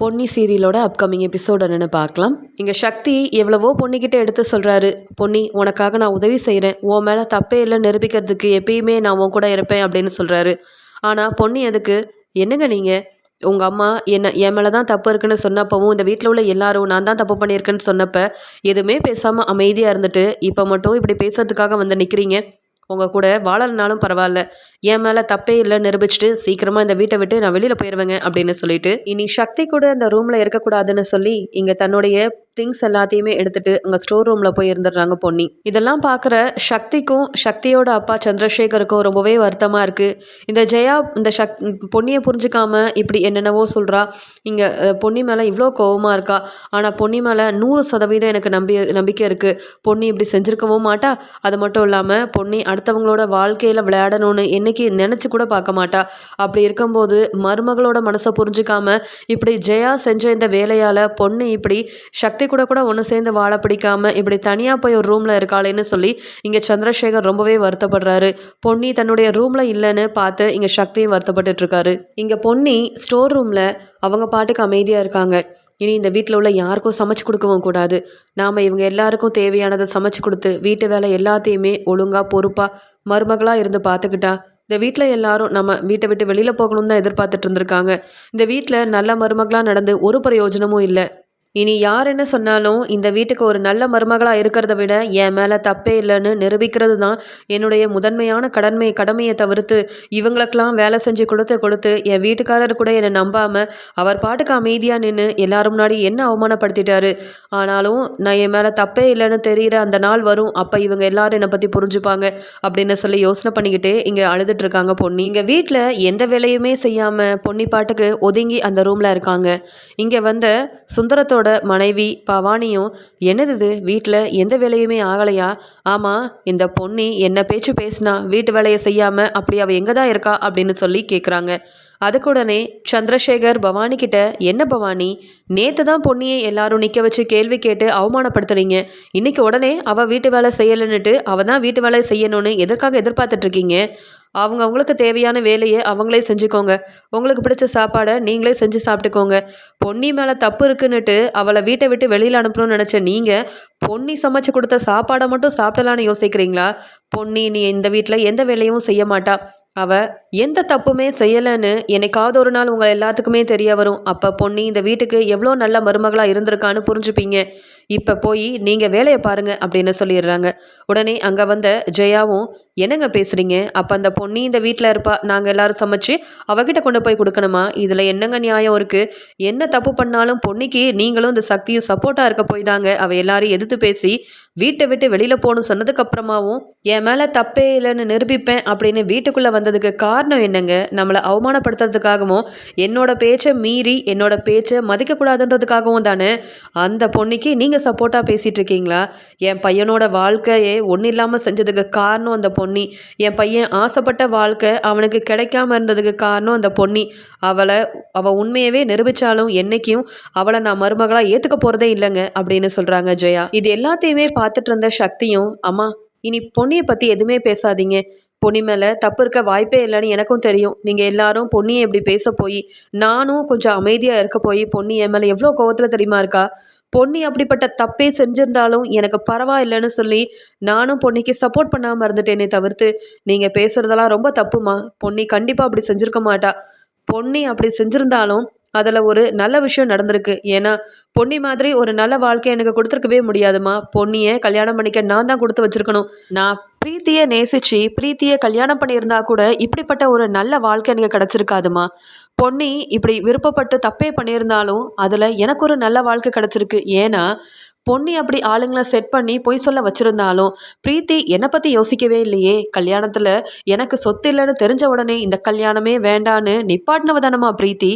Ponni சீரியலோட upcoming episode என்னென்னு பார்க்கலாம். இங்கே சக்தி எவ்வளவோ பொன்னிக்கிட்ட எடுத்து சொல்கிறாரு பொன்னி உனக்காக நான் உதவி செய்கிறேன் உன் மேலே தப்பே இல்லை. நிரூபிக்கிறதுக்கு எப்பயுமே நான் உன் கூட இருப்பேன் அப்படின்னு சொல்கிறாரு ஆனால் பொன்னி அதுக்கு என்னங்க நீங்கள் உங்கள் அம்மா என்ன என் மேலே தான் தப்பு இருக்குன்னு சொன்னப்பவும் இந்த வீட்டில் உள்ள எல்லாரும் நான் தான் தப்பு பண்ணியிருக்கேன்னு சொன்னப்போ எதுவுமே பேசாமல் அமைதியாக இருந்துட்டு இப்போ மட்டும் இப்படி பேசுறதுக்காக வந்து நிற்கிறீங்க உங்கள் கூட வாழலனாலும் பரவாயில்ல. என் மேலே தப்பே இல்லை நிரூபிச்சுட்டு சீக்கிரமாக இந்த வீட்டை விட்டு நான் வெளியில் போயிடுவேங்க அப்படின்னு சொல்லிட்டு இனி சக்தி கூட அந்த ரூமில் இருக்கக்கூடாதுன்னு சொல்லி இங்கே தன்னுடைய திங்ஸ் எல்லாத்தையுமே எடுத்துட்டு அங்கே ஸ்டோர் ரூமில் போய் இருந்துடுறாங்க பொன்னி. இதெல்லாம் பார்க்குற சக்திக்கும் சக்தியோட அப்பா சந்திரசேகருக்கும் ரொம்பவே வருத்தமாக இருக்குது இந்த ஜெயா இந்த சக் பொன்னியை புரிஞ்சுக்காம இப்படி என்னென்னவோ சொல்கிறா இங்கே பொன்னி மேலே இவ்வளோ கோவமாக இருக்கா. ஆனால் பொன்னி மேலே நூறு சதவீதம் எனக்கு நம்பி நம்பிக்கை இருக்குது பொன்னி இப்படி செஞ்சுருக்கவும் மாட்டா. அது மட்டும் இல்லாமல் பொன்னி அடுத்தவங்களோட வாழ்க்கையில் விளையாடணும்னு என்றைக்கு நினச்சி கூட பார்க்க மாட்டா. அப்படி இருக்கும்போது மருமகளோட மனசை புரிஞ்சுக்காம இப்படி ஜெயா செஞ்ச இந்த வேலையால் பொண்ணு இப்படி சக்தி சக்தி கூட கூட ஒன்று சேர்ந்து வாழ பிடிக்காம இப்படி தனியாக போய் ஒரு ரூமில் இருக்காளேன்னு சொல்லி இங்கே சந்திரசேகர் ரொம்பவே வருத்தப்படுறாரு. பொன்னி தன்னுடைய ரூமில் இல்லைன்னு பார்த்து இங்கே சக்தியும் வருத்தப்பட்டு இருக்காரு. இங்கே பொன்னி ஸ்டோர் ரூமில் அவங்க பாட்டுக்கு அமைதியாக இருக்காங்க. இனி இந்த வீட்டில் உள்ள யாருக்கும் சமைச்சு கொடுக்கவும் கூடாது. நாம் இவங்க எல்லாருக்கும் தேவையானதை சமைச்சு கொடுத்து வீட்டு வேலை எல்லாத்தையுமே ஒழுங்காக பொறுப்பாக மருமகளாக இருந்து பார்த்துக்கிட்டா இந்த வீட்டில் எல்லாரும் நம்ம வீட்டை விட்டு வெளியில் போகணும்னு தான் எதிர்பார்த்துட்டு இருந்திருக்காங்க. இந்த வீட்டில் நல்ல மருமகளாக நடந்து ஒரு பிரயோஜனமும் இல்லை. இனி யார் என்ன சொன்னாலும் இந்த வீட்டுக்கு ஒரு நல்ல மருமகளாக இருக்கிறத விட என் மேலே தப்பே இல்லைன்னு நிரூபிக்கிறது தான் என்னுடைய முதன்மையான கடமை கடமையை தவிர்த்து இவங்களுக்கெல்லாம் வேலை செஞ்சு கொடுத்து கொடுத்து என் வீட்டுக்காரர் கூட என்னை நம்பாமல் அவர் பாட்டுக்கு அமைதியாக நின்று எல்லாரும் முன்னாடி என்ன அவமானப்படுத்திட்டாரு. ஆனாலும் நான் என் மேலே தப்பே இல்லைன்னு தெரிகிற அந்த நாள் வரும். அப்போ இவங்க எல்லாரும் என்னை பற்றி புரிஞ்சுப்பாங்க அப்படின்னு சொல்லி யோசனை பண்ணிக்கிட்டே இங்கே அழுதுட்டு இருக்காங்க பொன்னி. இங்கே வீட்டில் எந்த வேலையுமே செய்யாமல் பொன்னி பாட்டுக்கு ஒதுங்கி அந்த ரூமில் இருக்காங்க. இங்கே வந்த சுந்தரத்தோட அசோகோட மனைவி பவானியும் என்னது இது? வீட்டில் எந்த வேலையுமே ஆகலையா? ஆமாம் இந்த பொண்ணி என்ன பேச்சு பேசினா வீட்டு வேலையை செய்யாமல் அப்படி அவள் எங்கே தான் இருக்கா? அப்படின்னு சொல்லி கேட்குறாங்க அதுக்குடனே சந்திரசேகர் பவானி கிட்ட என்ன பவானி? நேற்று தான் பொன்னியை எல்லாரும் நிற்க வச்சு கேள்வி கேட்டு அவமானப்படுத்துறீங்க. இன்னைக்கு உடனே அவள் வீட்டு வேலை செய்யலைன்னுட்டு அவள் தான் வீட்டு வேலை செய்யணும்னு எதற்காக எதிர்பார்த்துட்ருக்கீங்க அவங்க அவங்களுக்கு தேவையான வேலையை அவங்களே செஞ்சுக்கோங்க. உங்களுக்கு பிடிச்ச சாப்பாடை நீங்களே செஞ்சு சாப்பிட்டுக்கோங்க. பொன்னி மேலே தப்பு இருக்குன்னுட்டு அவளை வீட்டை விட்டு வெளியில் அனுப்பணும்னு நினச்ச நீங்கள் பொன்னி சமைச்சு கொடுத்த சாப்பாடை மட்டும் சாப்பிடலான்னு யோசிக்கிறீங்களா? பொன்னி நீ இந்த வீட்டில் எந்த வேலையும் செய்ய மாட்டா. அவ எந்த தப்புமே செய்யலைன்னு என்னைக்காவது ஒரு நாள் உங்கள் எல்லாத்துக்குமே தெரிய வரும். அப்போ பொன்னி இந்த வீட்டுக்கு எவ்வளோ நல்ல மருமகளாக இருந்திருக்கான்னு புரிஞ்சுப்பீங்க. இப்போ போய் நீங்கள் வேலையை பாருங்கள் அப்படின்னு சொல்லிடுறாங்க. உடனே அங்கே வந்த ஜெயாவும் என்னங்க பேசுகிறீங்க அப்போ அந்த பொன்னி இந்த வீட்டில் இருப்பா. நாங்கள் எல்லோரும் சமைச்சு அவகிட்ட கொண்டு போய் கொடுக்கணுமா? இதில் என்னங்க நியாயம் இருக்குது என்ன தப்பு பண்ணாலும் பொன்னிக்கு நீங்களும் இந்த சக்தியும் சப்போர்ட்டாக இருக்க போய் தாங்க அவள் எல்லாரையும் எதிர்த்து பேசி வீட்டை விட்டு வெளியில் போகணும் சொன்னதுக்கப்புறமாவும் என் மேலே தப்பே இல்லைன்னு நிரூபிப்பேன் அப்படின்னு வீட்டுக்குள்ளே வந்ததுக்கு காரணம் என்னங்க? நம்மளை அவமானப்படுத்துறதுக்காகவும் என்னோட பேச்சை மீறி என்னோட பேச்சை மதிக்கக்கூடாதுன்றதுக்காகவும் தானே? அந்த பொண்ணுக்கு நீங்கள் சப்போர்ட்டாக பேசிகிட்டு இருக்கீங்களா என் பையனோட வாழ்க்கையே ஒன்றும் இல்லாமல் செஞ்சதுக்கு காரணம் அந்த பொண்ணி என் பையன் ஆசைப்பட்ட வாழ்க்கை அவனுக்கு கிடைக்காம இருந்ததுக்கு காரணம் அந்த பொண்ணி அவளை அவள் உண்மையவே நிரூபித்தாலும் என்றைக்கும் அவளை நான் மருமகளாக ஏற்றுக்க போகிறதே இல்லைங்க அப்படின்னு சொல்கிறாங்க ஜெயா. இது எல்லாத்தையுமே பார்த்துட்டு இருந்த சக்தியும் அம்மா இனி பொன்னியை பற்றி எதுவுமே பேசாதீங்க. பொன்னி மேலே தப்பு இருக்க வாய்ப்பே இல்லைன்னு எனக்கும் தெரியும். நீங்கள் எல்லாரும் பொன்னியை எப்படி பேச போய் நானும் கொஞ்சம் அமைதியாக இருக்க போய் பொன்னி என் மேலே எவ்வளோ கோவத்தில் தெரியுமா இருக்கா? பொன்னி அப்படிப்பட்ட தப்பே செஞ்சிருந்தாலும் எனக்கு பரவாயில்லைன்னு சொல்லி நானும் பொன்னிக்கு சப்போர்ட் பண்ணாமல் இருந்துட்டேனே தவிர்த்து நீங்கள் பேசுகிறதெல்லாம் ரொம்ப தப்புமா? பொன்னி கண்டிப்பாக அப்படி செஞ்சுருக்க மாட்டா. பொன்னி அப்படி செஞ்சுருந்தாலும் அதில் ஒரு நல்ல விஷயம் நடந்திருக்கு. ஏன்னா பொன்னி மாதிரி ஒரு நல்ல வாழ்க்கை எனக்கு கொடுத்துருக்கவே முடியாதுமா பொன்னியை கல்யாணம் பண்ணிக்க நான் தான் கொடுத்து வச்சுருக்கணும். நான் பிரீத்தியை நேசித்து பிரீத்தியை கல்யாணம் பண்ணியிருந்தா கூட இப்படிப்பட்ட ஒரு நல்ல வாழ்க்கை எனக்கு கிடச்சிருக்காதுமா. பொன்னி இப்படி விருப்பப்பட்டு தப்பே பண்ணியிருந்தாலும் அதில் எனக்கு ஒரு நல்ல வாழ்க்கை கிடச்சிருக்கு. ஏன்னா பொன்னி அப்படி ஆளுங்களை செட் பண்ணி பொய் சொல்ல வச்சுருந்தாலும் பிரீத்தி என்னை பற்றி யோசிக்கவே இல்லையே. கல்யாணத்தில் எனக்கு சொத்து இல்லைன்னு தெரிஞ்ச உடனே இந்த கல்யாணமே வேண்டான்னு நிப்பாட்டினவ தானம்மா பிரீத்தி.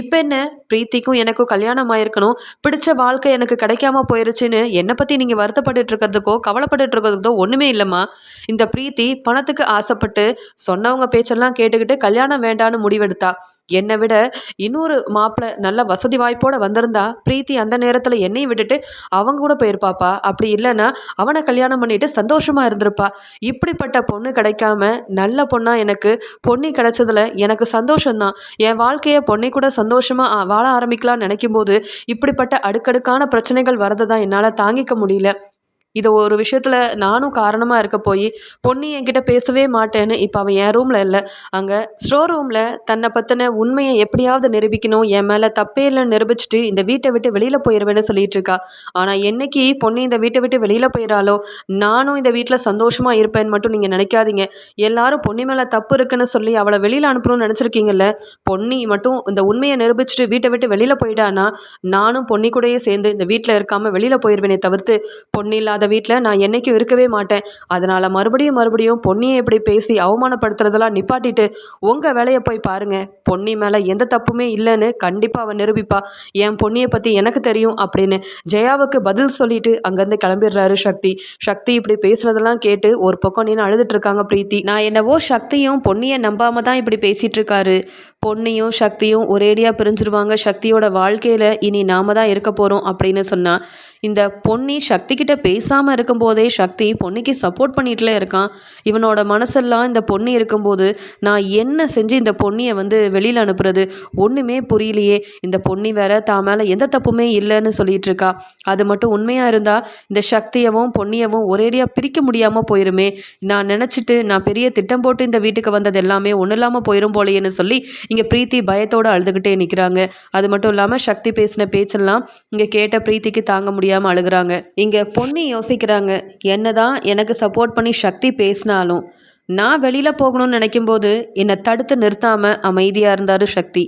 இப்போ என்ன? பிரீத்திக்கும் எனக்கும் கல்யாணம் ஆயிருக்கணும். பிடிச்ச வாழ்க்கை எனக்கு கிடைக்காம போயிருச்சுன்னு என்னை பற்றி நீங்கள் வருத்தப்பட்டு இருக்கிறதுக்கோ கவலைப்பட்டு இருக்கிறதுக்கோ ஒன்றுமே இல்லைம்மா. இந்த பிரீத்தி பணத்துக்கு ஆசைப்பட்டு சொன்னவங்க பேச்செல்லாம் கேட்டுக்கிட்டு கல்யாணம் வேண்டான்னு முடிவெடுத்தா. என்னை விட இன்னொரு மாப்பிள்ளை நல்ல வசதி வாய்ப்போடு வந்திருந்தா பிரீத்தி அந்த நேரத்தில் என்னையும் விட்டுட்டு அவங்க கூட போயிருப்பாப்பா. அப்படி இல்லைன்னா அவனை கல்யாணம் பண்ணிட்டு சந்தோஷமா இருந்திருப்பா. இப்படிப்பட்ட பொண்ணு கிடைக்காம நல்ல பொண்ணா எனக்கு பொண்ணி கிடைச்சதுல எனக்கு சந்தோஷம்தான். என் வாழ்க்கையை பொண்ணை கூட சந்தோஷமா வாழ ஆரம்பிக்கலாம்னு நினைக்கும் போது இப்படிப்பட்ட அடுக்கடுக்கான பிரச்சனைகள் வரதை தான் என்னால் தாங்கிக்க முடியல. இது ஒரு விஷயத்தில் நானும் காரணமாக இருக்க போய் பொன்னி என்கிட்ட பேசவே மாட்டேன்னு இப்போ அவன் என் ரூமில் இல்லை. அங்கே ஸ்டோர் ரூமில் தன்னை பற்றின உண்மையை எப்படியாவது நிரூபிக்கணும். என் மேலே தப்பே இல்லைன்னு நிரூபிச்சுட்டு இந்த வீட்டை விட்டு வெளியில் போயிடுவேன்னு சொல்லிட்டு இருக்கா. ஆனால் என்னைக்கு பொன்னி இந்த வீட்டை விட்டு வெளியில் போயிடறாலோ நானும் இந்த வீட்டில் சந்தோஷமாக இருப்பேன்னு மட்டும் நீங்கள் நினைக்காதீங்க. எல்லாரும் பொன்னி மேலே தப்பு இருக்குன்னு சொல்லி அவளை வெளியில் அனுப்பணும்னு நினச்சிருக்கீங்கல்ல பொன்னி மட்டும் இந்த உண்மையை நிரூபிச்சுட்டு வீட்டை விட்டு வெளியில் போயிட்டானா நானும் பொன்னி கூடயே சேர்ந்து இந்த வீட்டில் இருக்காமல் வெளியில் போயிடுவேனே தவிர்த்து பொண்ணு இல்லாத வீட்டில் நான் என்னைக்கும் இருக்கவே மாட்டேன். அதனால் மறுபடியும் மறுபடியும் பொன்னியை இப்படி பேசி அவமானப்படுத்துறதெல்லாம் நிப்பாட்டிட்டு உங்கள் வேலையை போய் பாருங்கள் பொன்னி மேலே எந்த தப்புமே இல்லைன்னு கண்டிப்பாக அவன் நிரூபிப்பா. என் பொன்னியை பற்றி எனக்கு தெரியும் அப்படின்னு ஜெயாவுக்கு பதில் சொல்லிட்டு அங்கேருந்து கிளம்பிடுறாரு சக்தி. சக்தி இப்படி பேசுகிறதெல்லாம் கேட்டு ஒரு பக்கம் நின்று அழுதுட்டு பிரீத்தி. நான் என்னவோ சக்தியும் பொன்னியை நம்பாம தான் இப்படி பேசிகிட்டு இருக்காரு. பொன்னியும் சக்தியும் ஒரேடியாக பிரிஞ்சிருவாங்க. சக்தியோட வாழ்க்கையில் இனி நாம தான் இருக்க போகிறோம் அப்படின்னு சொன்னால் இந்த பொன்னி சக்தி கிட்ட பேசாமல் இருக்கும்போதே சக்தி பொன்னிக்கு சப்போர்ட் பண்ணிகிட்டே இருக்கான். இவனோட மனசெல்லாம் இந்த பொண்ணு இருக்கும்போது நான் என்ன செஞ்சு இந்த பொன்னியை வந்து வெளியில் அனுப்புறது? ஒன்றுமே புரியலையே. இந்த பொன்னி வேற தான் மேலே எந்த தப்புமே இல்லைன்னு சொல்லிட்டு இருக்கா. அது மட்டும் உண்மையாக இருந்தால் இந்த சக்தியவும் பொன்னியவும் ஒரேடியாக பிரிக்க முடியாமல் போயிருமே. நான் நினச்சிட்டு நான் பெரிய திட்டம் போட்டு இந்த வீட்டுக்கு வந்தது எல்லாமே ஒன்றும் இல்லாமல் போயிடும் போலேன்னு சொல்லி இங்கே பிரீத்தி பயத்தோடு அழுதுகிட்டே நிற்கிறாங்க அது மட்டும் இல்லாமல் சக்தி பேசின பேச்செல்லாம் இங்கே கேட்ட பிரீத்திக்கு தாங்க முடியாமல் அழுகுறாங்க. இங்கே பொன்னி யோசிக்கிறாங்க. என்னதான் எனக்கு சப்போர்ட் பண்ணி சக்தி பேசினாலும் நான் வெளியில் போகணும்னு நினைக்கும்போது என்னை தடுத்து நிறுத்தாமல் அமைதியாக இருந்தார் சக்தி.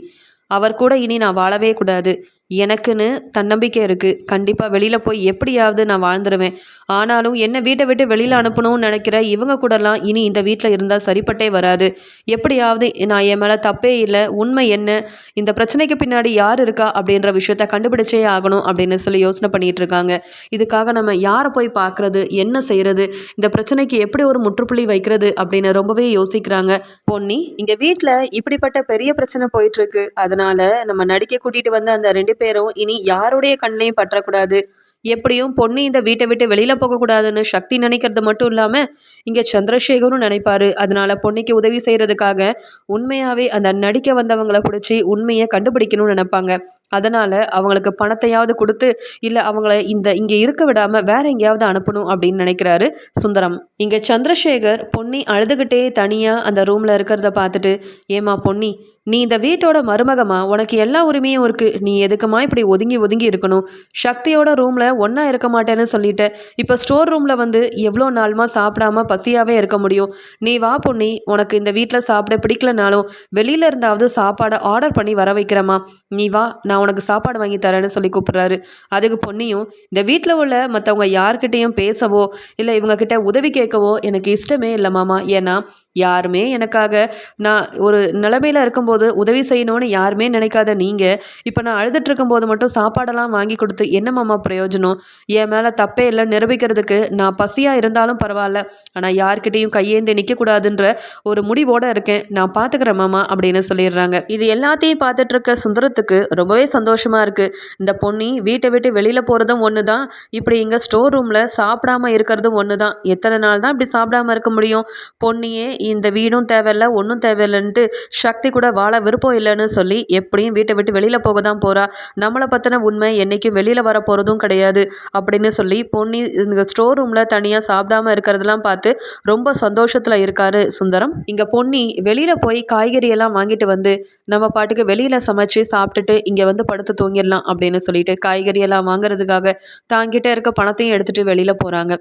அவர் கூட இனி நான் வாழவே கூடாது. எனக்குன்னு தன்னம்பிக்கை இருக்குது கண்டிப்பாக வெளியில் போய் எப்படியாவது நான் வாழ்ந்துருவேன். ஆனாலும் என்னை வீட்டை விட்டு வெளியில் அனுப்பணும்னு நினைக்கிற இவங்க கூடலாம் இனி இந்த வீட்டில் இருந்தால் சரிப்பட்டே வராது. எப்படியாவது நான் என் மேலே தப்பே இல்லை உண்மை என்ன? இந்த பிரச்சனைக்கு பின்னாடி யார் இருக்கா அப்படின்ற விஷயத்த கண்டுபிடிச்சே ஆகணும் அப்படின்னு சொல்லி யோசனை பண்ணிகிட்டு இருக்காங்க. இதுக்காக நம்ம யாரை போய் பார்க்குறது என்ன செய்கிறது இந்த பிரச்சனைக்கு எப்படி ஒரு முற்றுப்புள்ளி வைக்கிறது? அப்படின்னு ரொம்பவே யோசிக்கிறாங்க. பொன்னி இங்கே வீட்டில் இப்படிப்பட்ட பெரிய பிரச்சனை போயிட்டுருக்கு அதனால் நம்ம நடிக்க கூட்டிகிட்டு வந்த அந்த ரெண்டு பேரும் இனி யாருடைய கண்ணையும் பற்றக்கூடாது. எப்படியும் பொண்ணு இந்த வீட்டை விட்டு வெளியில போகக்கூடாதுன்னு சக்தி நினைக்கிறது மட்டும் இல்லாம இங்க சந்திரசேகரும் நினைப்பாரு. அதனால பொன்னிக்கு உதவி செய்யறதுக்காக உண்மையாவே அந்த நடிக்க வந்தவங்களை பிடிச்சி உண்மையை கண்டுபிடிக்கணும்னு நினைப்பாங்க. அதனால அவங்களுக்கு பணத்தையாவது கொடுத்து இல்லை அவங்கள இந்த இங்கே இருக்க விடாம வேற எங்கேயாவது அனுப்பணும் அப்படின்னு நினைக்கிறாரு சுந்தரம். இங்க சந்திரசேகர் பொன்னி அழுதுகிட்டே தனியா அந்த ரூம்ல இருக்கிறத பார்த்துட்டு ஏமா பொன்னி நீ இந்த வீட்டோட மருமகமா உனக்கு எல்லா உரிமையும் இருக்கு. நீ எதுக்குமா இப்படி ஒதுங்கி ஒதுங்கி இருக்கணும்? சக்தியோட ரூம்ல ஒன்றா இருக்க மாட்டேன்னு சொல்லிட்ட. இப்போ ஸ்டோர் ரூம்ல வந்து எவ்வளோ நாளுமா சாப்பிடாம பசியாவே இருக்க முடியும்? நீ வா பொன்னி உனக்கு இந்த வீட்டில் சாப்பிட பிடிக்கலனாலும் வெளியில இருந்தாவது சாப்பாடை ஆர்டர் பண்ணி வர வைக்கிறேம்மா. நீ வா நான் உனக்கு சாப்பாடு வாங்கி தரேன்னு சொல்லி கூப்பிடுறாரு. அதுக்கு பொண்ணியும் இந்த வீட்டில் உள்ள மற்றவங்க யார்கிட்டேயும் பேசவோ இல்லை இவங்க கிட்ட உதவி கேட்கவோ எனக்கு இஷ்டமே இல்லை மாமா. ஏன்னா யாருமே எனக்காக நான் ஒரு நிலமையில இருக்கும்போது உதவி செய்யணும்னு யாருமே நினைக்காத நீங்கள் இப்போ நான் அழுதுட்டு மட்டும் சாப்பாடெல்லாம் வாங்கி கொடுத்து என்ன பிரயோஜனம்? என் மேலே தப்பே இல்லை நிரூபிக்கிறதுக்கு நான் பசியாக இருந்தாலும் பரவாயில்ல ஆனால் யார்கிட்டையும் கையேந்தி நிற்கக்கூடாதுன்ற ஒரு முடிவோடு இருக்கேன். நான் பார்த்துக்கிறேன் மாமா அப்படின்னு சொல்லிடுறாங்க. இது எல்லாத்தையும் பார்த்துட்ருக்க சுந்தரத்துக்கு ரொம்பவே சந்தோஷமாக இருக்குது இந்த பொண்ணி வீட்டை விட்டு வெளியில் போகிறதும் ஒன்று தான் இப்படி இங்கே ஸ்டோர் ரூமில் சாப்பிடாம இருக்கிறதும் ஒன்று தான் எத்தனை நாள் தான் இப்படி சாப்பிடாம இருக்க முடியும்? பொன்னியே இந்த வீடும் தேவையில்ல ஒன்றும் தேவையில்லைன்ட்டு சக்தி கூட வாழ விருப்பம் இல்லைன்னு சொல்லி எப்படியும் வீட்டை விட்டு வெளியில் போக தான் போகிறா நம்மளை பற்றின உண்மை என்றைக்கும் வெளியில் வர போகிறதும் கிடையாது அப்படின்னு சொல்லி பொன்னி இந்த ஸ்டோர் ரூமில் தனியாக சாப்பிடாம இருக்கிறதெல்லாம் பார்த்து ரொம்ப சந்தோஷத்தில் இருக்காரு சுந்தரம். இங்கே பொன்னி வெளியில் போய் காய்கறியெல்லாம் வாங்கிட்டு வந்து நம்ம பாட்டுக்கு வெளியில் சமைச்சு சாப்பிட்டுட்டு இங்கே வந்து படுத்து தூங்கிடலாம் அப்படின்னு சொல்லிட்டு காய்கறி எல்லாம் வாங்குறதுக்காக தாங்கிட்ட இருக்க பணத்தையும் எடுத்துகிட்டு வெளியில் போகிறாங்க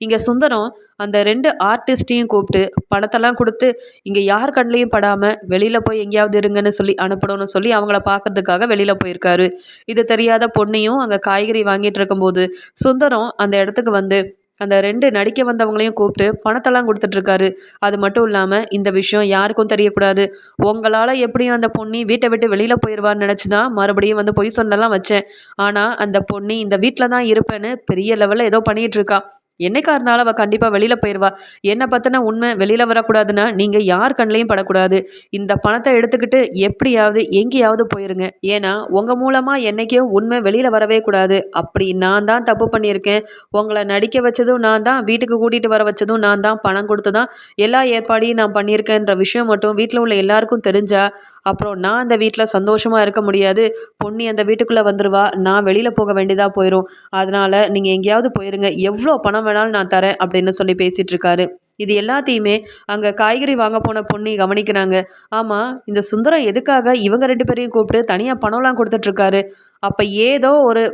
இங்கே சுந்தரம் அந்த ரெண்டு ஆர்டிஸ்ட்டையும் கூப்பிட்டு பணத்தெல்லாம் கொடுத்து இங்கே யார் கண்ணிலையும் படாமல் வெளியில் போய் எங்கேயாவது இருங்கன்னு சொல்லி அனுப்பணும்னு சொல்லி அவங்கள பார்க்கறதுக்காக வெளியில் போயிருக்காரு. இது தெரியாத பொண்ணையும் அங்கே காய்கறி வாங்கிட்டு இருக்கும்போது சுந்தரம் அந்த இடத்துக்கு வந்து அந்த ரெண்டு நடிக்க வந்தவங்களையும் கூப்பிட்டு பணத்தெல்லாம் கொடுத்துட்ருக்காரு அது மட்டும் இல்லாமல் இந்த விஷயம் யாருக்கும் தெரியக்கூடாது. உங்களால் எப்படியும் அந்த பொண்ணி வீட்டை விட்டு வெளியில் போயிடுவான்னு நினச்சி தான் மறுபடியும் வந்து பொய் சொன்னலாம் வச்சேன். ஆனால் அந்த பொண்ணி இந்த வீட்டில் தான் இருப்பேன்னு பெரிய லெவலில் ஏதோ பண்ணிகிட்ருக்கா என்னைக்கா இருந்தாலும் அவள் கண்டிப்பாக வெளியில் போயிடுவா என்னை பற்றின உண்மை வெளியில் வரக்கூடாதுன்னா நீங்கள் யார் கண்ணிலையும் படக்கூடாது. இந்த பணத்தை எடுத்துக்கிட்டு எப்படியாவது எங்கேயாவது போயிருங்க. ஏன்னா உங்கள் மூலமாக என்றைக்கும் உண்மை வெளியில் வரவே கூடாது. அப்படி நான் தான் தப்பு பண்ணியிருக்கேன். உங்களை நடிக்க வச்சதும் நான் தான் வீட்டுக்கு கூட்டிகிட்டு வர வச்சதும் நான் தான் பணம் கொடுத்து தான் எல்லா ஏற்பாடையும் நான் பண்ணியிருக்கேன்ற விஷயம் மட்டும் வீட்டில் உள்ள எல்லாருக்கும் தெரிஞ்சா அப்புறம் நான் அந்த வீட்டில் சந்தோஷமாக இருக்க முடியாது. பொண்ணு அந்த வீட்டுக்குள்ளே வந்துடுவா நான் வெளியில் போக வேண்டியதாக போயிடும் அதனால் நீங்கள் எங்கேயாவது போயிருங்க. எவ்வளோ பணம் வேணாலும் நான் தரேன் அப்படின்னு சொல்லி பேசிகிட்டு இருக்காரு இது எல்லாத்தையுமே அங்கே காய்கறி வாங்க போன பொண்ணி கவனிக்கிறாங்க. ஆமாம் இந்த சுந்தரம் எதுக்காக இவங்க ரெண்டு பேரையும் கூப்பிட்டு தனியாக பணம்லாம் கொடுத்துட்ருக்காரு அப்போ ஏதோ ஒரு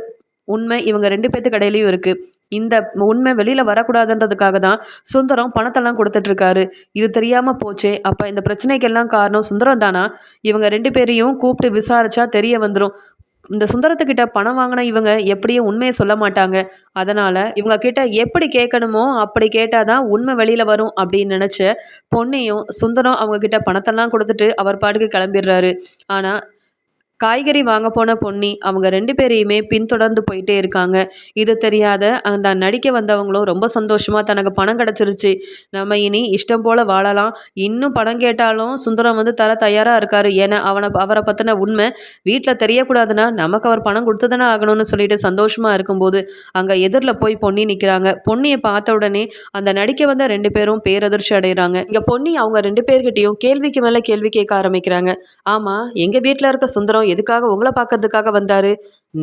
உண்மை இவங்க ரெண்டு பேர்த்து கடையிலையும் இருக்குது இந்த உண்மை வெளியில் வரக்கூடாதுன்றதுக்காக தான் சுந்தரம் பணத்தெல்லாம் கொடுத்துட்ருக்காரு இது தெரியாமல் போச்சே. அப்போ இந்த பிரச்சனைக்கெல்லாம் காரணம் சுந்தரம் தானா? இவங்க ரெண்டு பேரையும் கூப்பிட்டு விசாரிச்சா தெரிய வந்துடும் இந்த சுந்தரத்துக்கிட்ட பணம் வாங்கின இவங்க எப்படியும் உண்மையை சொல்ல மாட்டாங்க. அதனால் இவங்க கிட்ட எப்படி கேட்கணுமோ அப்படி கேட்டால் தான் உண்மை வெளியில் வரும் அப்படின்னு நினச்ச பொண்ணையும் சுந்தரம் அவங்க கிட்ட பணத்தெல்லாம் கொடுத்துட்டு அவர் பாட்டுக்கு கிளம்பிடுறாரு. ஆனால் காய்கறி வாங்க போன பொன்னி அவங்க ரெண்டு பேரையுமே பின்தொடர்ந்து போயிட்டே இருக்காங்க. இது தெரியாத அந்த நடிக்க வந்தவங்களும் ரொம்ப சந்தோஷமாக தனக்கு பணம் கிடச்சிருச்சு. நம்ம இனி இஷ்டம் போல் வாழலாம். இன்னும் பணம் கேட்டாலும் சுந்தரம் வந்து தர தயாராக இருக்கார். ஏன்னா அவனை அவரை பற்றின உண்மை வீட்டில் தெரியக்கூடாதுன்னா நமக்கு அவர் பணம் கொடுத்து தானே ஆகணும்னு சொல்லிட்டு சந்தோஷமாக இருக்கும்போது அங்கே எதிரில் போய் பொன்னி நிற்கிறாங்க பொன்னியை பார்த்த உடனே அந்த நடிக்க வந்த ரெண்டு பேரும் பேரதிர்ச்சி அடைகிறாங்க. இங்கே பொன்னி அவங்க ரெண்டு பேர்கிட்டையும் கேள்விக்கு மேலே கேள்வி கேட்க ஆரம்பிக்கிறாங்க. ஆமாம் எங்கள் வீட்டில் இருக்க சுந்தரம் எதுக்காக உங்களை பார்க்கறதுக்காக வந்தார்?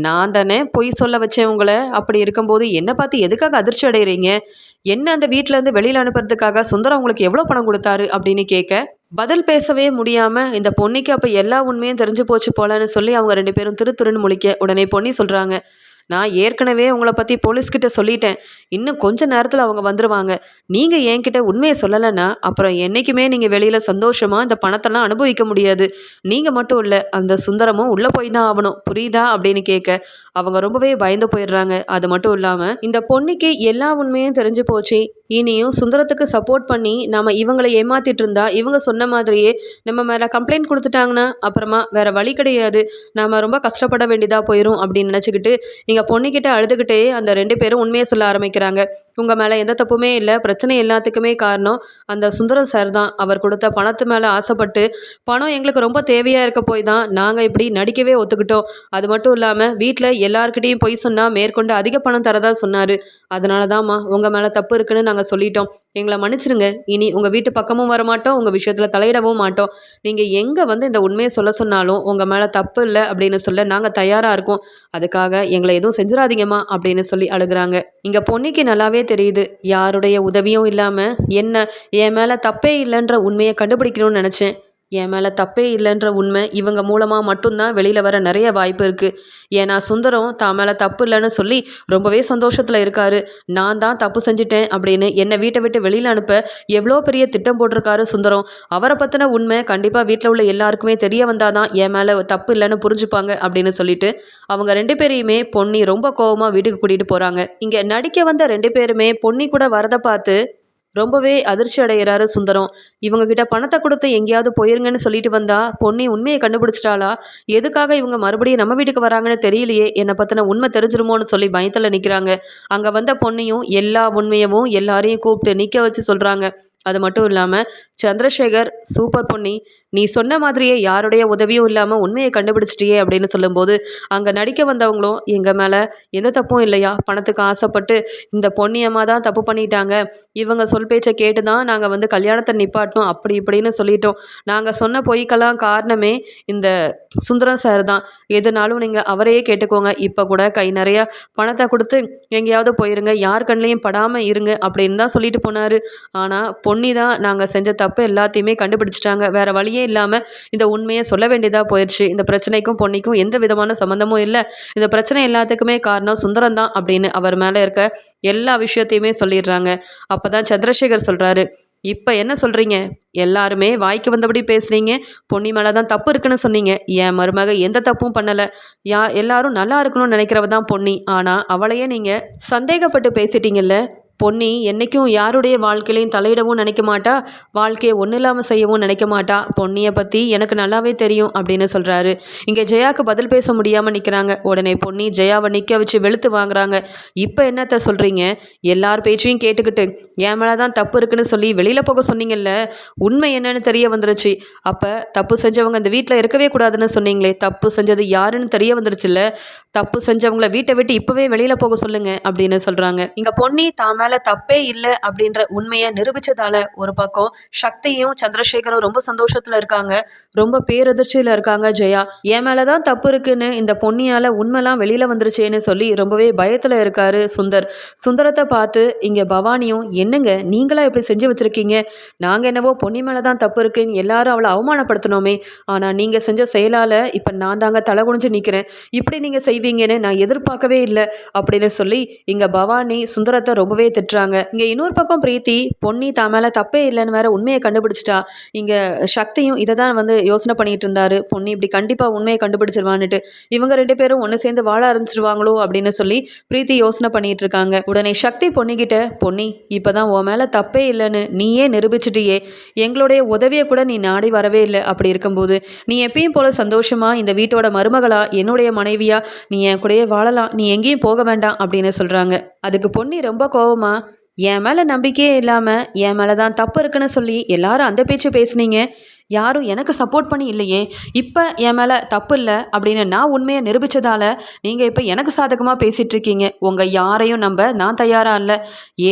நான் தானே பொய் சொல்ல வச்சேன் உங்களை. அப்படி இருக்கும்போது என்னை பார்த்து எதுக்காக அதிர்ச்சி அடைகிறீங்க என்ன அந்த வீட்டிலேருந்து வெளியில் அனுப்புறதுக்காக சுந்தரம் உங்களுக்கு எவ்வளோ பணம் கொடுத்தாரு அப்படின்னு கேட்க பதில் பேசவே முடியாமல் இந்த பொன்னிக்கு அப்போ எல்லா உண்மையும் தெரிஞ்சு போச்சு போலன்னு சொல்லி அவங்க ரெண்டு பேரும் திரு திருன்னு முழிக்க உடனே பொண்ணி சொல்கிறாங்க நான் ஏற்கனவே உங்களை பற்றி போலீஸ்கிட்ட சொல்லிட்டேன். இன்னும் கொஞ்ச நேரத்தில் அவங்க வந்துடுவாங்க நீங்கள் என்கிட்ட உண்மையை சொல்லலைன்னா அப்புறம் என்றைக்குமே நீங்கள் வெளியில் சந்தோஷமாக இந்த பணத்தெல்லாம் அனுபவிக்க முடியாது. நீங்கள் மட்டும் இல்லை அந்த சுந்தரமும் உள்ளே போய் தான் ஆகணும். புரியுதா அப்படின்னு கேட்க அவங்க ரொம்பவே பயந்து போயிடுறாங்க. அது மட்டும் இல்லாமல் இந்த பொண்ணுக்கு எல்லா உண்மையும் தெரிஞ்சு போச்சு. இனியும் சுந்தரத்துக்கு சப்போர்ட் பண்ணி நம்ம இவங்களை ஏமாத்திட்டு இருந்தா இவங்க சொன்ன மாதிரியே நம்ம மேலே கம்ப்ளைண்ட் கொடுத்துட்டாங்கன்னா அப்புறமா வேற வழி கிடையாது. நாம் ரொம்ப கஷ்டப்பட வேண்டியதாக போயிடும் அப்படின்னு நினச்சிக்கிட்டு இங்கே பொண்ணுக்கிட்ட அழுதுகிட்டே அந்த ரெண்டு பேரும் உண்மையை சொல்ல ஆரம்பிக்கிறாங்க. உங்கள் மேலே எந்த தப்புமே இல்லை. பிரச்சனை எல்லாத்துக்குமே காரணம் அந்த சுந்தரம் சார் தான். அவர் கொடுத்த பணத்து மேலே ஆசைப்பட்டு பணம் எங்களுக்கு ரொம்ப தேவையாக இருக்க போய் தான் நாங்கள் இப்படி நடிக்கவே ஒத்துக்கிட்டோம். அது மட்டும் இல்லாமல் வீட்டில் எல்லாருக்கிட்டேயும் பொய் சொன்னால் மேற்கொண்டு அதிக பணம் தரதா சொன்னார். அதனால தான்மா உங்கள் மேலே தப்பு இருக்குன்னு நாங்கள் சொல்லிட்டோம். எங்களை மன்னிச்சிருங்க. இனி உங்கள் வீட்டு பக்கமும் வர மாட்டோம் உங்கள் விஷயத்தில் தலையிடவும் மாட்டோம். நீங்கள் எங்கே வந்து இந்த உண்மையை சொல்ல சொன்னாலும் உங்கள் மேலே தப்பு இல்லை அப்படின்னு சொல்ல நாங்கள் தயாராக இருக்கோம். அதுக்காக எங்களை எதுவும் செஞ்சிடாதீங்கம்மா அப்படின்னு சொல்லி அழுகுறாங்க. இங்கே பொன்னிக்கு நல்லாவே தெரியுது. யாருடைய உதவியும் இல்லாமல் என்ன என் மேலே தப்பே இல்லைன்ற உண்மையை கண்டுபிடிக்கணும்னு நினச்சேன். என் மேலே தப்பே இல்லைன்ற உண்மை இவங்க மூலமாக மட்டும்தான் வெளியில் வர நிறைய வாய்ப்பு இருக்குது ஏன்னா சுந்தரம் தான் மேலே தப்பு இல்லைன்னு சொல்லி ரொம்பவே சந்தோஷத்தில் இருக்கார். நான் தான் தப்பு செஞ்சிட்டேன் அப்படின்னு என்னை வீட்டை விட்டு வெளியில் அனுப்ப எவ்வளோ பெரிய திட்டம் போட்டிருக்காரு சுந்தரம். அவரை பற்றின உண்மை கண்டிப்பாக வீட்டில் உள்ள எல்லாருக்குமே தெரிய வந்தால் தான் என் மேலே தப்பு இல்லைன்னு புரிஞ்சுப்பாங்க அப்படின்னு சொல்லிட்டு அவங்க ரெண்டு பேரையுமே பொன்னி ரொம்ப கோபமாக வீட்டுக்கு கூட்டிகிட்டு போகிறாங்க இங்கே நடிக்க வந்த ரெண்டு பேருமே பொன்னி கூட வரதை பார்த்து ரொம்பவே அதிர்ச்சி அடைகிறாரு சுந்தரம். இவங்க கிட்ட பணத்தை கொடுத்து எங்கேயாவது போயிருங்கன்னு சொல்லிட்டு வந்தா பொன்னி உண்மையை கண்டுபிடிச்சிட்டாளா? எதுக்காக இவங்க மறுபடியும் நம்ம வீட்டுக்கு வராங்கன்னு தெரியலையே. என்னை பற்றின உண்மை தெரிஞ்சிருமோன்னு சொல்லி பயத்தில் நிற்கிறாங்க அங்கே வந்த பொண்ணையும் எல்லா உண்மையவும் எல்லாரையும் கூப்பிட்டு நிற்க வச்சு சொல்கிறாங்க அது மட்டும் இல்லாமல் சந்திரசேகர் சூப்பர் பொன்னி நீ சொன்ன மாதிரியே யாருடைய உதவியும் இல்லாமல் உண்மையை கண்டுபிடிச்சிட்டியே அப்படின்னு சொல்லும்போது அங்கே நடிக்க வந்தவங்களும் எங்கள் மேலே எந்த தப்பும் இல்லையா? பணத்துக்கு ஆசைப்பட்டு இந்த பொண்ணியம்மா தான் தப்பு பண்ணிட்டாங்க. இவங்க சொல் பேச்சை கேட்டு தான் நாங்கள் வந்து கல்யாணத்தை நிப்பாட்டோம் அப்படி இப்படின்னு சொல்லிட்டோம். நாங்கள் சொன்ன பொய்க்கெல்லாம் காரணமே இந்த சுந்தரம் சார் தான். எதுனாலும் நீங்கள் அவரையே கேட்டுக்கோங்க. இப்போ கூட கை நிறையா பணத்தை கொடுத்து எங்கேயாவது போயிருங்க. யார் கண்ணிலையும் படாமல் இருங்க அப்படின்னு தான் சொல்லிட்டு போனார். ஆனால் பொன்னி தான் நாங்கள் செஞ்ச தப்பு எல்லாத்தையுமே கண்டுபிடிச்சிட்டாங்க. வேறு வழியே இல்லாமல் இந்த உண்மையை சொல்ல வேண்டியதாக போயிடுச்சு இந்த பிரச்சனைக்கும் பொன்னிக்கும் எந்த விதமான சம்மந்தமும் இல்லை. இந்த பிரச்சனை எல்லாத்துக்குமே காரணம் சுந்தரம் தான் அப்படின்னு அவர் மேலே இருக்க எல்லா விஷயத்தையுமே சொல்லிடுறாங்க. அப்போ தான் சந்திரசேகர் சொல்கிறாரு இப்போ என்ன சொல்கிறீங்க எல்லாருமே வாய்க்கு வந்தபடி பேசுகிறீங்க பொன்னி மேலே தான் தப்பு இருக்குன்னு சொன்னீங்க. என் மருமக எந்த தப்பும் பண்ணலை. யா எல்லாரும் நல்லா இருக்கணும்னு நினைக்கிறவ தான் பொன்னி. ஆனால் அவளையே நீங்கள் சந்தேகப்பட்டு பேசிட்டீங்கல்ல? பொன்னி என்றைக்கும் யாருடைய வாழ்க்கையிலையும் தலையிடவும் நினைக்க மாட்டா வாழ்க்கையை ஒன்றும் இல்லாமல் செய்யவும் நினைக்க மாட்டா. பொன்னியை பற்றி எனக்கு நல்லாவே தெரியும் அப்படின்னு சொல்கிறாரு இங்கே ஜெயாவுக்கு பதில் பேச முடியாமல் நிற்கிறாங்க உடனே பொன்னி ஜெயாவை நிற்க வச்சு வெளுத்து வாங்குறாங்க. இப்போ என்னத்த சொல்கிறீங்க எல்லார் பேச்சையும் கேட்டுக்கிட்டு என் மேலே தான் தப்பு இருக்குன்னு சொல்லி வெளியில் போக சொன்னீங்கல்ல? உண்மை என்னன்னு தெரிய வந்துருச்சு. அப்போ தப்பு செஞ்சவங்க இந்த வீட்டில் இருக்கவே கூடாதுன்னு சொன்னீங்களே. தப்பு செஞ்சது யாருன்னு தெரிய வந்துருச்சுல்ல? தப்பு செஞ்சவங்கள வீட்டை விட்டு இப்போவே வெளியில் போக சொல்லுங்கள் அப்படின்னு சொல்கிறாங்க இங்கே பொன்னி தான் மேலே தப்பே இல்லை அப்படின்ற உண்மையை நிரூபிச்சதால ஒரு பக்கம் சக்தியும் சந்திரசேகரும் ரொம்ப சந்தோஷத்தில் இருக்காங்க. ரொம்ப பேரதிர்ச்சியில் இருக்காங்க ஜெயா. என் மேலே தான் தப்பு இருக்குன்னு இந்த பொன்னியால் உண்மைலாம் வெளியில் வந்துருச்சேன்னு சொல்லி ரொம்பவே பயத்தில் இருக்காரு சுந்தர். சுந்தரத்தை பார்த்து இங்கே பவானியும் என்னங்க? நீங்களா இப்படி செஞ்சு வச்சுருக்கீங்க? நாங்கள் என்னவோ பொன்னி மேலே தான் தப்பு இருக்குன்னு எல்லாரும் அவளை அவமானப்படுத்தினோமே ஆனால் நீங்கள் செஞ்ச செயலால் இப்போ நான் தாங்க தலை குனிஞ்சு நிற்கிறேன் இப்படி நீங்கள் செய்வீங்கன்னு நான் எதிர்பார்க்கவே இல்லை. அப்படின்னு சொல்லி இங்கே பவானி சுந்தரத்தை ரொம்பவே திட்டுறாங்க. இங்கே இன்னொரு பக்கம் பிரீத்தி பொன்னி தான் மேலே தப்பே இல்லைன்னு வேற உண்மையை கண்டுபிடிச்சிட்டா. இங்கே சக்தியும் இதை தான் வந்து யோசனை பண்ணிட்டு இருந்தாரு. பொன்னி இப்படி கண்டிப்பாக உண்மையை கண்டுபிடிச்சிருவான்னுட்டு இவங்க ரெண்டு பேரும் ஒன்று சேர்ந்து வாழ ஆரம்பிச்சிருவாங்களோ அப்படின்னு சொல்லி பிரீத்தி யோசனை பண்ணிட்டு இருக்காங்க. உடனே சக்தி பொன்னிக்கிட்ட பொன்னி இப்போதான் உன் மேலே தப்பே இல்லைன்னு நீயே நிரூபிச்சிட்டியே. எங்களுடைய உதவியை கூட நீ நாடி வரவே இல்லை. அப்படி இருக்கும்போது நீ எப்பயும் போல சந்தோஷமா இந்த வீட்டோட மருமகளா என்னுடைய மனைவியா நீ என் கூடயே வாழலாம். நீ எங்கேயும் போக வேண்டாம். அப்படின்னு சொல்கிறாங்க அதுக்கு பொன்னி ரொம்ப கோவமா என் மேலே நம்பிக்கையே இல்லாமல் என் மேலே தான் தப்பு இருக்குன்னு சொல்லி எல்லாரும் அந்த பேச்சு பேசுனீங்க. யாரும் எனக்கு சப்போர்ட் பண்ணி இல்லையே இப்போ என் மேலே தப்பு இல்லை அப்படின்னு நான் உண்மையை நிரூபித்ததால் நீங்கள் இப்போ எனக்கு சாதகமாக பேசிகிட்ருக்கீங்க உங்கள் யாரையும் நம்ப நான் தயாராக இல்லை.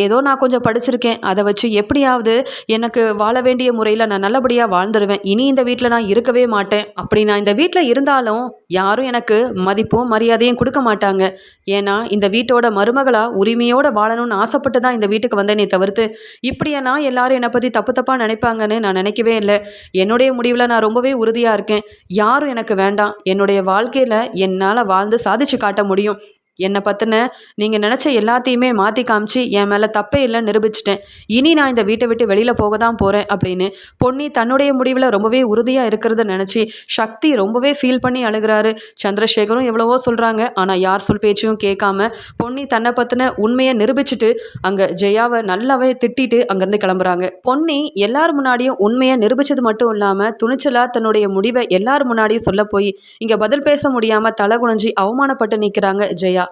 ஏதோ நான் கொஞ்சம் படிச்சிருக்கேன். அதை வச்சு எப்படியாவது எனக்கு வாழ வேண்டிய முறையில் நான் நல்லபடியாக வாழ்ந்துருவேன். இனி இந்த வீட்டில் நான் இருக்கவே மாட்டேன். அப்படி நான் இந்த வீட்டில் இருந்தாலும் யாரும் எனக்கு மதிப்பும் மரியாதையும் கொடுக்க மாட்டாங்க. ஏன்னா இந்த வீட்டோட மருமகளாக உரிமையோடு வாழணும்னு ஆசைப்பட்டு தான் இந்த வீட்டுக்கு வந்தேனே தவிர்த்து இப்படியெல்லாம் எல்லாரும் என்னை பற்றி தப்பு தப்பாக நினைப்பாங்கன்னு நான் நினைக்கவே இல்லை. என்னுடைய முடிவில் நான் ரொம்பவே உறுதியாக இருக்கேன். யாரும் எனக்கு வேண்டாம். என்னுடைய வாழ்க்கையில் என்னால் வாழ்ந்து சாதிச்சு காட்ட முடியும். என்னை பற்றின நீங்கள் நினச்ச எல்லாத்தையுமே மாற்றி காமிச்சு என் மேலே தப்பே இல்லை நிரூபிச்சிட்டேன். இனி நான் இந்த வீட்டை விட்டு வெளியில் போக தான் போகிறேன் அப்படின்னு பொன்னி தன்னுடைய முடிவில் ரொம்பவே உறுதியாக இருக்கிறத நினச்சி சக்தி ரொம்பவே ஃபீல் பண்ணி அழுகிறாரு. சந்திரசேகரும் எவ்வளவோ சொல்கிறாங்க ஆனால் யார் சொல் பேச்சையும் கேட்காம பொன்னி தன்னை பற்றின உண்மையை நிரூபிச்சுட்டு அங்கே ஜெயாவை நல்லாவே திட்டிட்டு அங்கேருந்து கிளம்புறாங்க. பொன்னி எல்லார் முன்னாடியும் உண்மையை நிரூபிச்சது மட்டும் இல்லாமல் துணிச்சலாக தன்னுடைய முடிவை எல்லார் முன்னாடியும் சொல்ல போய் இங்கே பதில் பேச முடியாமல் தலை குனிஞ்சி அவமானப்பட்டு நிற்கிறாங்க ஜெயா.